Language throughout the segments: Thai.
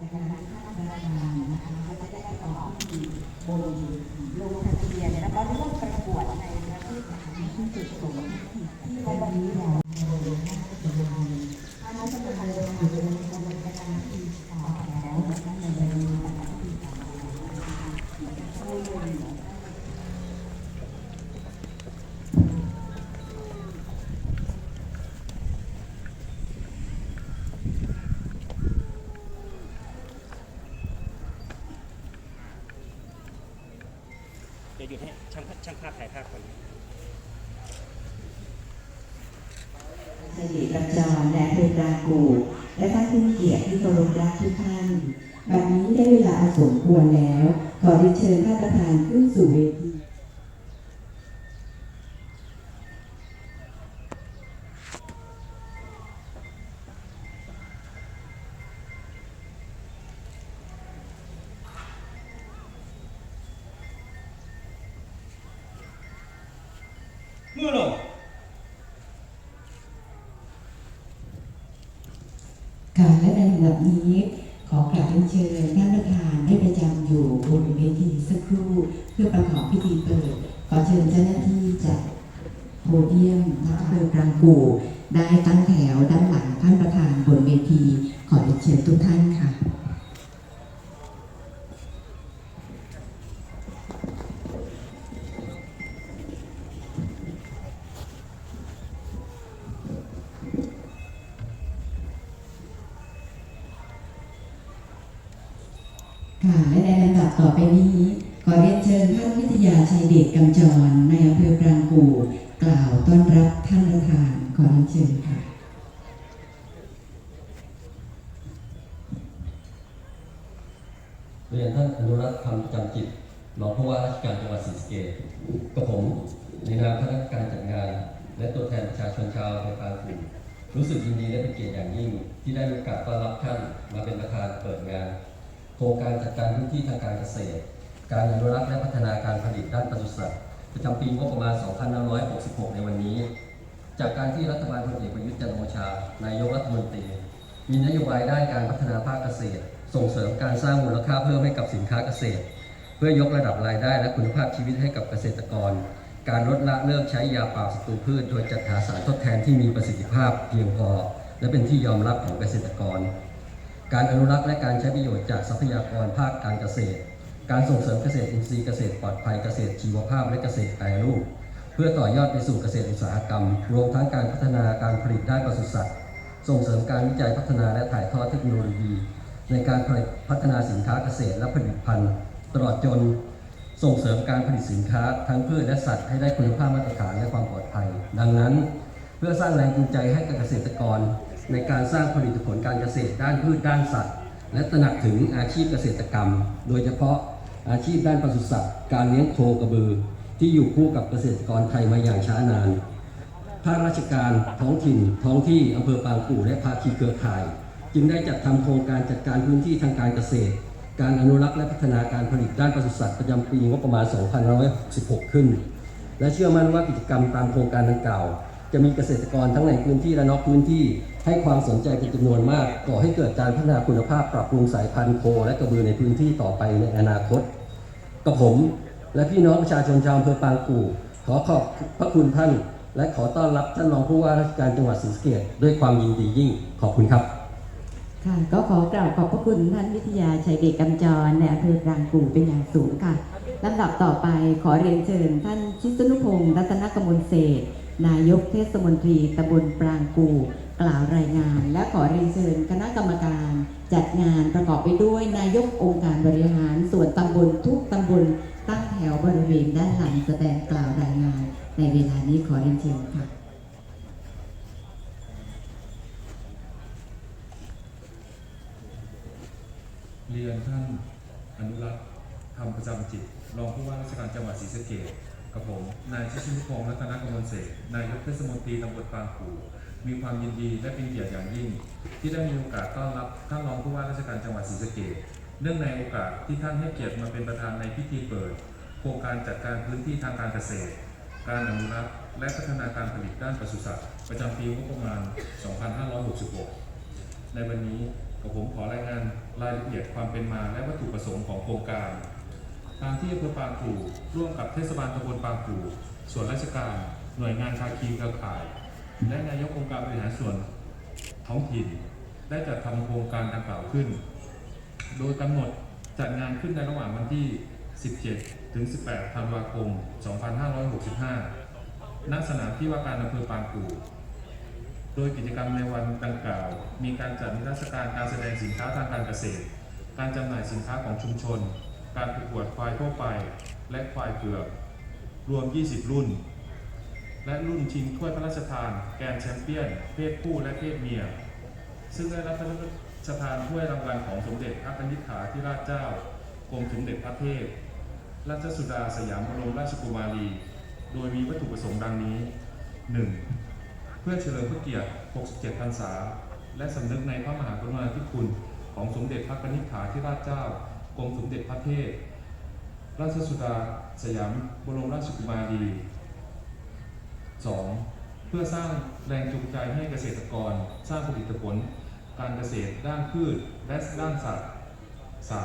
จากนั้นท่านประธานนะคะก็จะได้ต่อที่บนลงทะเบียนแล้วก็ร่วมประกวดในประเทศไทยที่จุดสูงที่วันนี้เราท่านจะมาลยค่ะเป็นกระบวนการที่ต่อแล้วนะคะในวันนี้นะคะที่ต่อนะคะช่วยเหลือ เดี๋ยวหยุดให้ช่างช่างภาพถ่ายภาพก่อนสิริกัญจรและเดตรากูและท่านผู้เกียรติที่เคารพรักทุกท่านบัดนี้ได้เวลาสมควรแล้ว ขอเรียนเชิญท่านประธานขึ้นสู่เวที มือลงค่ะและในลำดับนี้ ขอกราบเรียนเชิญท่านประธานได้ประจำอยู่บนเวทีสักครู่เพื่อประกอบพิธีเปิด ขอเชิญเจ้าหน้าที่จากโพเดียมนักเรียนกลางกูได้ตั้งแถวด้านหลังท่านประธานบนเวที ขอเรียนเชิญทุกท่านค่ะ ชัยเดชกำจรในอำเภอปรางกู่กล่าวต้อนรับท่านประธานขอเรียนเชิญค่ะเรียนท่านอนุรักษ์คำจำจิตรองผู้ว่าราชการจังหวัดศรีสะเกษกับผมในนามคณะกรรมการจัดงาน และตัวแทนประชาชนชาวอำเภอปรางกู่รู้สึกยินดีและเป็นเกียรติอย่างยิ่ง ที่ได้มีโอกาสต้อนรับท่านมาเป็นประธานเปิดงาน โครงการจัดการพื้นที่ทางการเกษตร การอนุรักษ์และพัฒนาการผลิตด้านปศุสัตว์ประจำปีงบประมาณ 2566 ในวันนี้ จากการที่รัฐบาลพลเอกประยุทธ์จันทร์โอชา นายกรัฐมนตรี มีนโยบายด้านการพัฒนาภาคเกษตร ส่งเสริมการสร้างมูลค่าเพิ่มให้กับสินค้าเกษตร เพื่อยกระดับรายได้และคุณภาพชีวิตให้กับเกษตรกร การลดละเลิกใช้ยาปราบศัตรูพืช โดยจัดหาสารทดแทนที่มีประสิทธิภาพเพียงพอ และเป็นที่ยอมรับของเกษตรกร การอนุรักษ์และการใช้ประโยชน์จากทรัพยากรภาคการเกษตร การส่งเสริมเกษตรอินทรีย์เกษตรปลอดภัยเกษตรชีวภาพและเกษตรแปรรูป เพื่อต่อยอดไปสู่เกษตรอุตสาหกรรม รวมทั้งการพัฒนาการผลิตด้านปศุสัตว์ ส่งเสริมการวิจัยพัฒนาและถ่ายทอดเทคโนโลยี ในการผลิตพัฒนาสินค้าเกษตรและผลิตภัณฑ์ ตลอดจนส่งเสริมการผลิตสินค้าทั้งพืชและสัตว์ให้ได้คุณภาพมาตรฐานและความปลอดภัย ดังนั้น เพื่อสร้างแรงจูงใจให้กับเกษตรกร ในการสร้างผลิตผลการเกษตรด้านพืชด้านสัตว์ และตระหนักถึงอาชีพเกษตรกรรม โดยเฉพาะ อาชีพด้านปศุสัตว์ การเลี้ยงโคกระบือ ที่อยู่คู่กับเกษตรกรไทยมาอย่างช้านานภาคราชการท้องถิ่น ท้องที่อำเภอปางกู่และภาคีเครือข่าย จึงได้จัดทำโครงการจัดการพื้นที่ทางการเกษตร การอนุรักษ์และพัฒนาการผลิตด้านปศุสัตว์ประจำปีงบประมาณ 2566 ขึ้น และเชื่อมั่นว่ากิจกรรมตามโครงการดังกล่าว จะมีเกษตรกรทั้งในพื้นที่และนอกพื้นที่ ให้ความสนใจเป็นจำนวนมากก่อให้เกิดการพัฒนาคุณภาพปรับปรุงสายพันธุ์โค และกระบือในพื้นที่ต่อไปในอนาคตกับผม และพี่น้องประชาชนชาวอำเภอปางกู่ขอขอบพระคุณท่าน และขอต้อนรับท่านรองผู้ว่าราชการจังหวัดศรีสะเกษด้วยความยินดียิ่งขอบคุณครับค่ะก็ขอกล่าวขอบพระคุณท่านวิทยาชัยเดชกำจรในอำเภอปรางกู่เป็นอย่างสูงค่ะลำดับต่อไปขอเรียนเชิญท่านชิสนุพงศ์รัตนกมลเศษ นายกเทศมนตรีตำบลปรางกูกล่าวรายงาน และขอเรียนเชิญคณะกรรมการจัดงานประกอบไปด้วยนายกองค์การบริหาร ส่วนตำบลทุกตำบลตั้งแถวบริเวณด้านหลังแสดงกล่าวรายงาน ในเวลานี้ขอเรียนเชิญค่ะเรียนท่านอนุรักษ์ธรรมประจำจิต รองผู้ว่าราชการจังหวัดศรีสะเกษ กับผมนายชิชินุพงศ์รัตนกมลเสกนายกเทศมนตรีตำบลปางกู่มีความยินดีและเป็นเกียรติอย่างยิ่ง ที่ได้มีโอกาสต้อนรับท่านรองผู้ว่าราชการจังหวัดศรีสะเกษเนื่องในโอกาสที่ท่านให้เกียรติมาเป็นประธานในพิธีเปิด โครงการจัดการพื้นที่ทางการเกษตร การอนุรักษ์และพัฒนาการผลิตด้านปศุสัตว์ประจำปีงบประมาณ 2566 ในวันนี้กับผมขอรายงานรายละเอียดความเป็นมาและวัตถุประสงค์ของโครงการ ทางที่อำเภอปางกู่ร่วมกับเทศบาลตำบลปางกู่ส่วนราชการ หน่วยงานภาคีเครือข่าย และนายกองค์การบริหารส่วนท้องถิ่น ได้จัดทำโครงการดังกล่าวขึ้น โดยกำหนดจัดงานขึ้นในระหว่างวันที่ 17 ถึง 18 ธันวาคม 2565 ณ สนามที่ว่าการอำเภอปางกู่ โดยกิจกรรมในวันดังกล่าว มีการจัดนิทรรศการการแสดงสินค้าทางการเกษตร การจำหน่ายสินค้าของชุมชน การประกวดควายทั่วไป และควายเผือกรวม 20 รุ่น และรุ่นชิงถ้วยพระราชทาน แกรนแชมเปี้ยน เพศผู้และเพศเมีย ซึ่งได้รับพระราชทานถ้วยรางวัลของสมเด็จพระนิธิฐาธิราชเจ้ากรมสมเด็จพระเทพ ราชสุดาสยามบรมราชกุมารี โดยมีวัตถุประสงค์ดังนี้ 1. เพื่อเฉลิมพระเกียรติ 67 พรรษา และสำนึกในพระมหากรุณาธิคุณของสมเด็จพระนิธิฐาธิราชเจ้า กรมสมเด็จพระเทพราชสุดาสยามบรมราชกุมารี 2. เพื่อสร้างแรงจูงใจให้เกษตรกร สร้างผลิตผล การเกษตรด้านพืชและด้านสัตว์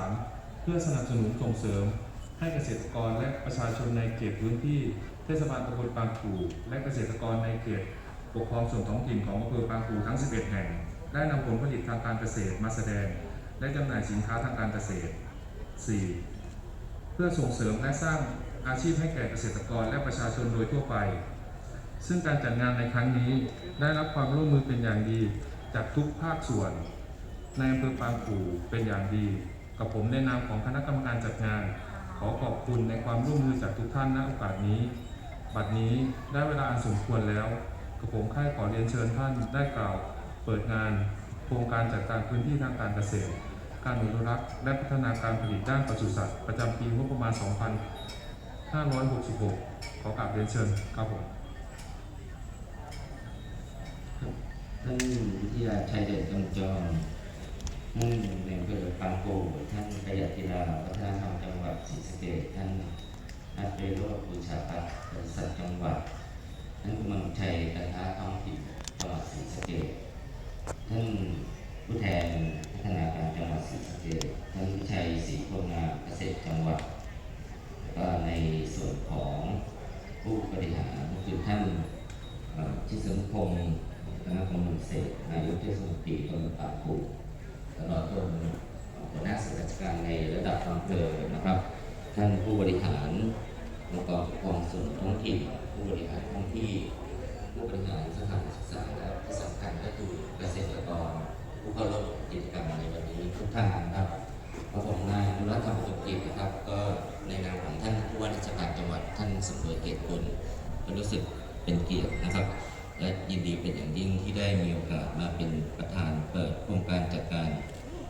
3. เพื่อสนับสนุนส่งเสริม ให้เกษตรกรและประชาชนในเขตพื้นที่เทศบาลตำบลปางกู่และเกษตรกรในเขตปกครองส่วนท้องถิ่นของอำเภอปางกู่ทั้ง 11 แห่ง ได้นำผลผลิตทางการเกษตรมาแสดง และจำหน่ายสินค้าทางการเกษตร 4. เพื่อส่งเสริมและสร้างอาชีพให้แก่เกษตรกรและประชาชนโดยทั่วไป ซึ่งการจัดงานในครั้งนี้ได้รับความร่วมมือเป็นอย่างดีจากทุกภาคส่วน ในอำเภอปางกู่เป็นอย่างดี กับผมในนามของคณะกรรมการจัดงาน ขอขอบคุณในความร่วมมือจากทุกท่านณโอกาสนี้ บัดนี้ได้เวลาอันสมควรแล้วกับผมค่ายขอเรียนเชิญท่านได้กล่าว เปิดงานโครงการจัดการพื้นที่ทางการเกษตร การอนุรักษ์ และพัฒนาการผลิตด้านปศุสัตว์ประจำปีงบประมาณ 2566 ขอกราบเรียนเชิญครับผมท่านวิทยาชัยเดชกำจรท่านในอำเภอปางโกท่านประหยัดกีฬาวัฒนธรรมจังหวัดศรีสะเกษท่านนักเรโรบูชาพัฒน์บริษัทจังหวัดท่านกำลังชัยการค้าท้องถิ่นจังหวัดศรีสะเกษท่านผู้แทน จังหวัดศรีสะเกษท่านวิชัยศรีโคงามเกษตรจังหวัดแล้วก็ในส่วนของผู้บริหารก็คือท่านเอ่อที่สมพงศ์คณะกรรมการเศษฐ์นายกเทศมนตรีตำบลปากูตลอดจนหัวหน้าส่วนราชการในระดับอำเภอนะครับ ท่านผู้บริหารองค์กรปกครองส่วนท้องถิ่นผู้บริหารท้องที่ ผู้บริหารสถานศึกษาและที่สำคัญก็คือเกษตรกร ผู้เข้าร่วมกิจกรรมในวันนี้ทุกท่านนะครับกระผมนายอนุรัตน์ธรรมสุกิจนะครับ ก็ในนามของท่านผู้ว่าราชการจังหวัดท่านสมเด็จเกียรติคุณก็รู้สึกเป็นเกียรตินะครับ และยินดีเป็นอย่างยิ่งที่ได้มีโอกาสมาเป็นประธานเปิดโครงการจัดการ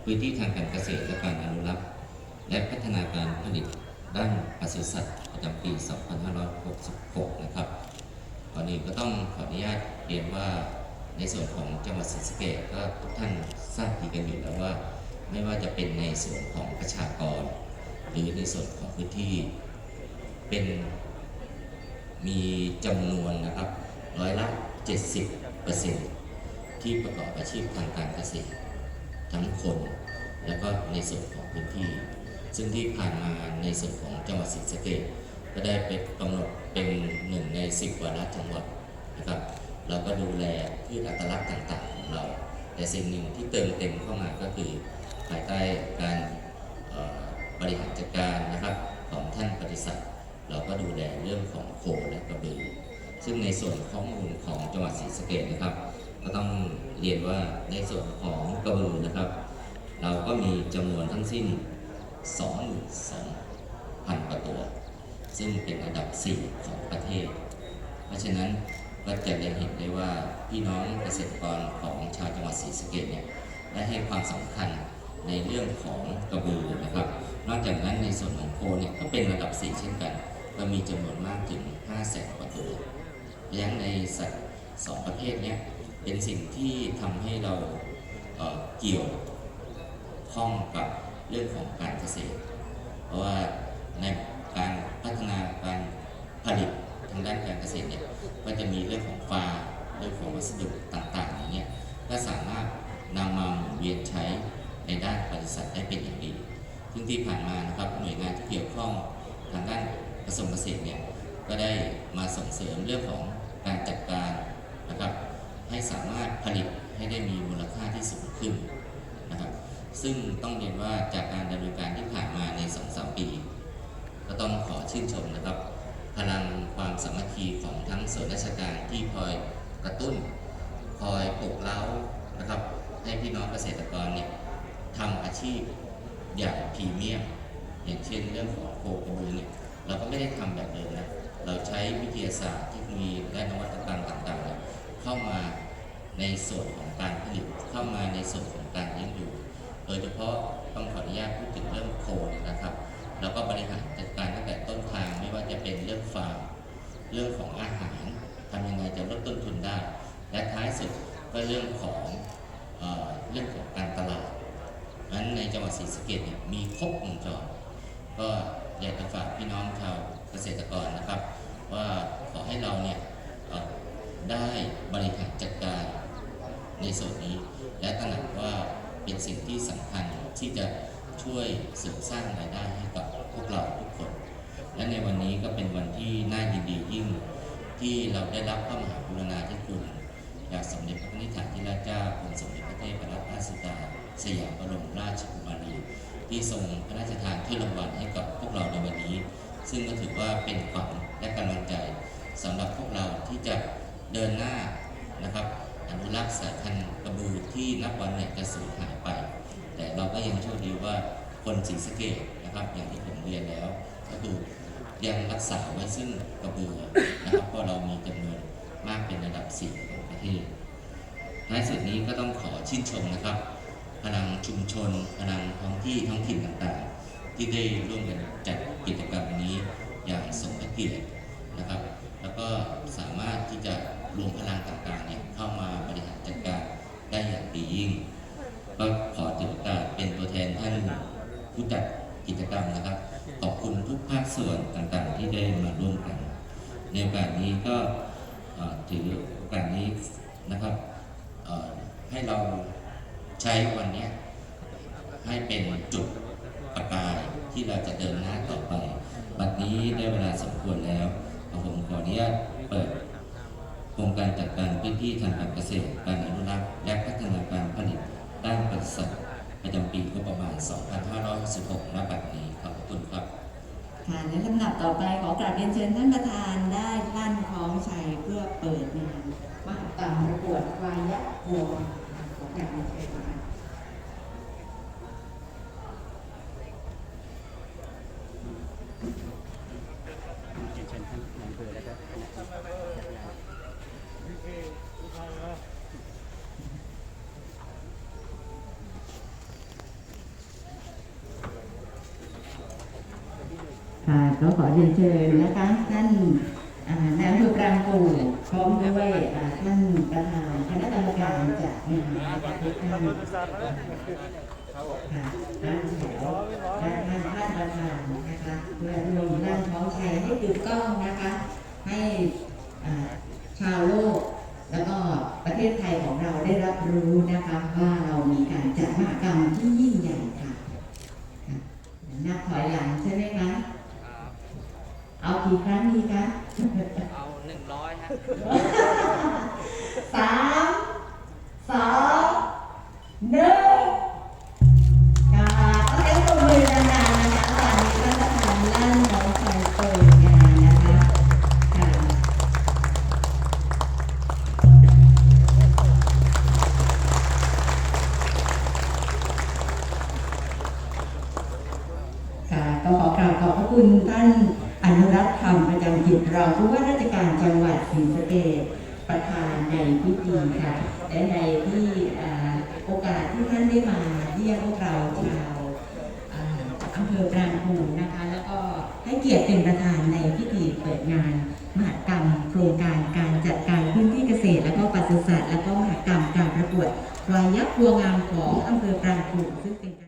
พื้นที่ทางการเกษตรและการอนุรักษ์ และพัฒนาการผลิตด้านปศุสัตว์ประจำปี 2566 นะครับก่อนอื่นก็ต้องขออนุญาตเรียนว่า ในส่วนของจังหวัดศรีสะเกษก็ทุกท่านทราบดีกันอยู่แล้วว่า ไม่ว่าจะเป็นในส่วนของประชากร หรือในส่วนของพื้นที่เป็นมีจำนวนนะครับร้อยละ 70ที่ประกอบอาชีพทางการเกษตร ทั้งคน แล้วก็ในส่วนของพื้นที่ ซึ่งที่ผ่านมาในส่วนของจังหวัดศรีสะเกษก็ได้ไปกำหนดเป็นหนึ่งใน 10วาระจังหวัดนะครับ เราก็ดูแลพืชอัตลักษณ์ต่างๆของเรา แต่สิ่งหนึ่งที่เติมเต็มเข้ามาก็คือภายใต้การบริหารจัดการนะครับของท่านปฏิสัตเราก็ดูแลเรื่องของโคและกระบือซึ่งในส่วนข้อมูลของจังหวัดศรีสะเกษนะครับ ก็ต้องเรียนว่าในส่วนของกระบือนะครับ เราก็มีจำนวนทั้งสิ้น 22,000กว่าตัว ซึ่งเป็นอันดับ 4 ของประเทศ เพราะฉะนั้น ก็จะได้เห็นได้ว่าพี่น้องเกษตรกรของชาวจังหวัดศรีสะเกษเนี่ยได้ให้ความสำคัญในเรื่องของกระบือนะครับ นอกจากนั้นในส่วนของโคเนี่ยก็เป็นระดับ4เช่นกัน ก็มีจำนวนมากถึง5 0 0แสนกว่าตัวเลี้ยงในสัตว์สองประเภทเนี้ยเป็นสิ่งที่ทำให้เราเเกี่ยวข้องกับเรื่องของการเกษตร เพราะว่าในการพัฒนาการผลิต ทางด้านการเกษตรเนี่ยก็จะมีเรื่องของฟาเรื่องของวัสดุต่างๆอย่างเงี้ยก็สามารถนำมาหมุนเวียนใช้ในด้านปศุสัตว์ได้เป็นอย่างดี ซึ่งที่ผ่านมานะครับหน่วยงานที่เกี่ยวข้องทางด้านกระทรวงเกษตรเนี่ยก็ได้มาส่งเสริมเรื่องของการจัดการนะครับให้สามารถผลิตให้ได้มีมูลค่าที่สูงขึ้นนะครับซึ่งต้องเรียนว่าจากการดำเนินการที่ผ่านมาใน2อสปี ก็ต้องขอชื่นชมนะครับ พลังความสามัคคีของทั้งส่วนราชการที่คอยกระตุ้น คอยปลุกเร้านะครับให้พี่น้องเกษตรกรเนี่ยทำอาชีพอย่างพรีเมียม อย่างเช่นเรื่องของโคกระบือเนี่ยเราก็ไม่ได้ทำแบบเดิมนะเราใช้วิทยาศาสตร์เทคโนโลยีและนวัตกรรมต่างๆเนี่ยเข้ามาในส่วนของการผลิตเข้ามาในส่วนของการเลี้ยงดูโดยเฉพาะต้องขออนุญาตพูดถึงเรื่องโคนะครับ เราก็บริหารจัดการตั้งแต่ต้นทางไม่ว่าจะเป็นเรื่องฟาร์มเรื่องของอาหารทำยังไงจะลดต้นทุนได้ และท้ายสุดก็เรื่องของเออเรื่องของการตลาดนั้นในจังหวัดศรีสะเกดเนี่ยมีครบวงจรก็อยากจะฝากพี่น้องชาวเกษตรกร เทพรัตนสุดาสยามบรมราชกุมารีที่ทรงพระราชทานถ้วยรางวัลให้กับพวกเราในวันนี้ ซึ่งก็ถือว่าเป็นขวัญและกำลังใจสำหรับพวกเราที่จะเดินหน้านะครับอนุรักษ์สายพันธุ์กระบือที่นับวันเนี่ยจะสูญหายไป แต่เราก็ยังโชคดีว่าคนศรีสเกดนะครับอย่างที่ผมเรียนแล้ว ก็คือยังรักษาไว้ซึ่งกระบือนะครับเพราะเรามีจำนวนมากเป็นระดับสี่ของประเทศ ท้ายสุดนี้ก็ต้องขอชื่นชมนะครับ พลังชุมชน พลังท้องที่ท้องถิ่นต่างๆ ที่ได้ร่วมกันจัดกิจกรรมนี้อย่างสมเกียรตินะครับ แล้วก็สามารถที่จะรวมพลังต่างๆเนี่ยเข้ามาบริหารจัดการได้อย่างดียิ่ง ก็ขอถือโอกาสเป็นตัวแทนท่านผู้จัดกิจกรรมนะครับ ขอบคุณทุกภาคส่วนต่างๆ ที่ได้มาร่วมกัน ในโอกาสนี้ก็ถือโอกาสนี้นะครับ ให้เราใช้วันนี้ให้เป็นจุดประกายที่เราจะเดินหน้าต่อไป บัดนี้ได้เวลาสมควรแล้ว ผมขออนุญาตเปิดโครงการจัดการพื้นที่ทางการเกษตร การอนุรักษ์ และพัฒนาการผลิตด้านปศุสัตว์ประจำปีงบประมาณ 2566ณบัดนี้ขอบคุณครับ ค่ะในลำดับต่อไปขอกราบเรียนเชิญท่านประธานได้ลั่นคล้องชัยเพื่อเปิดงาน กรรมประกวดวายะวัวของการเรียเชียนเชิญท่านนายอำเภอแล้วก็คณะจัดงานค่ะก็ขอเรียนเชิญนะคะท่านอ่านายอำเภอปรางกู่พร้อม ด้วยท่านประธานคณะกรรมการจากงานนะคะทุกท่านค่ะท่านแถวและท่านท่านประธานนะคะเพื่อรวมด้านท้องชัยให้ถูกต้องนะคะ ให้ชาวโลก แล้วก็ประเทศไทยของเราได้รับรู้นะคะว่าเรามีการจัดมหกรรมที่ยิ่งใหญ่ค่ะนับถอยหลังใช่ไหมคะ เอากี่ครั้งดีคะ ร้อยฮะ สา นุรักษ์ธรรมประจำจิตเราผู้ว่าราชการจังหวัดศรีสะเกษประธานในพิธีค่ะและในที่โอกาสที่ท่านได้มาเยี่ยมพวกเราชาวอำเภอปรางกูนะคะ แล้วก็ให้เกียรติเป็นประธานในพิธีเปิดงานมหกรรม โครงการการจัดการพื้นที่เกษตร และก็ปศุสัตว์และก็มหกรรมการประกวดวายักษ์วัวงามของอำเภอปรางกูซึ่งเป็น